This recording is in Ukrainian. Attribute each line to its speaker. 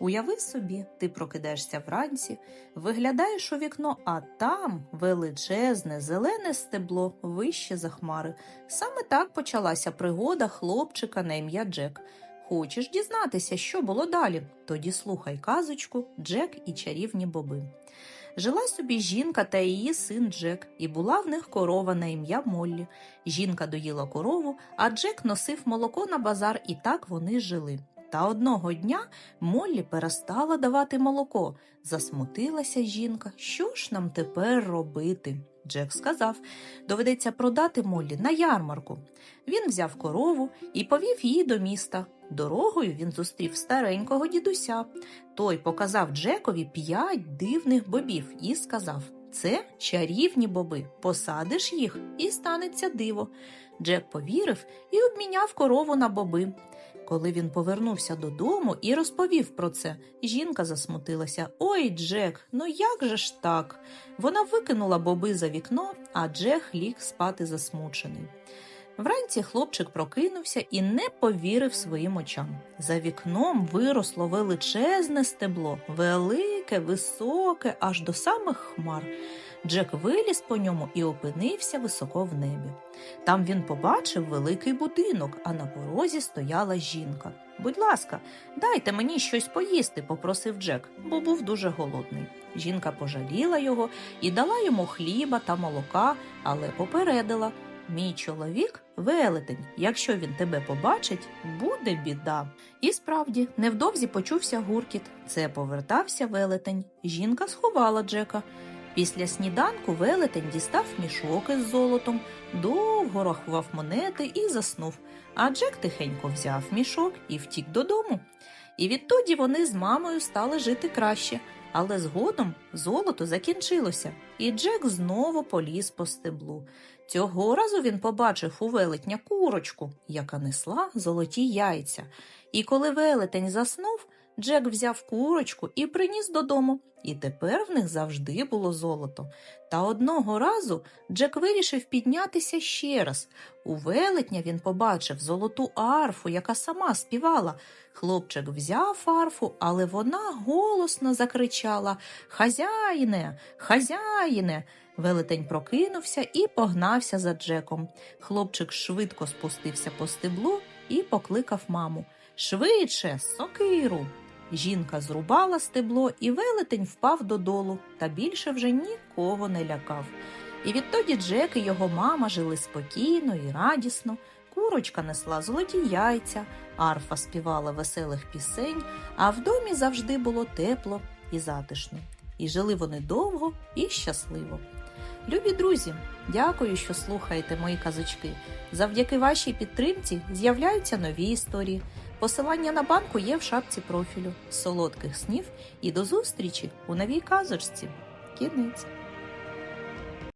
Speaker 1: Уяви собі, ти прокидаєшся вранці, виглядаєш у вікно, а там величезне зелене стебло вище за хмари. Саме так почалася пригода хлопчика на ім'я Джек. Хочеш дізнатися, що було далі? Тоді слухай казочку Джек і чарівні боби. Жила собі жінка та її син Джек, і була в них корова на ім'я Моллі. Жінка доїла корову, а Джек носив молоко на базар, і так вони жили. Та одного дня Моллі перестала давати молоко. Засмутилася жінка. Що ж нам тепер робити? Джек сказав, доведеться продати Моллі на ярмарку. Він взяв корову і повів її до міста. Дорогою він зустрів старенького дідуся. Той показав Джекові п'ять дивних бобів і сказав: Це чарівні боби, посадиш їх і станеться диво. Джек повірив і обміняв корову на боби. Коли він повернувся додому і розповів про це, жінка засмутилася. Ой, Джек, ну як же ж так? Вона викинула боби за вікно, а Джек ліг спати засмучений. Вранці хлопчик прокинувся і не повірив своїм очам. За вікном виросло величезне стебло, велике, високе, аж до самих хмар. Джек виліз по ньому і опинився високо в небі. Там він побачив великий будинок, а на порозі стояла жінка. Будь ласка, дайте мені щось поїсти, попросив Джек, бо був дуже голодний. Жінка пожаліла його і дала йому хліба та молока, але попередила. Мій чоловік велетень. Якщо він тебе побачить, буде біда. І справді, невдовзі почувся гуркіт. Це повертався велетень. Жінка сховала Джека. Після сніданку велетень дістав мішок із золотом, довго рахував монети і заснув. А Джек тихенько взяв мішок і втік додому. І відтоді вони з мамою стали жити краще. Але згодом золото закінчилося, і Джек знову поліз по стеблу. Цього разу він побачив у велетня курочку, яка несла золоті яйця. І коли велетень заснув, Джек взяв курочку і приніс додому, і тепер в них завжди було золото. Та одного разу Джек вирішив піднятися ще раз. У велетня він побачив золоту арфу, яка сама співала. Хлопчик взяв арфу, але вона голосно закричала Хазяїне, хазяїне. Велетень прокинувся і погнався за Джеком. Хлопчик швидко спустився по стеблу і покликав маму. Швидше, сокиру. Жінка зрубала стебло, і велетень впав додолу та більше вже нікого не лякав. І відтоді Джек і його мама жили спокійно і радісно. Курочка несла золоті яйця, арфа співала веселих пісень, а в домі завжди було тепло і затишно. І жили вони довго і щасливо. Любі друзі, дякую, що слухаєте мої казочки. Завдяки вашій підтримці з'являються нові історії. Посилання на банку є в шапці профілю. Солодких снів і до зустрічі у новій казочці. Кінець.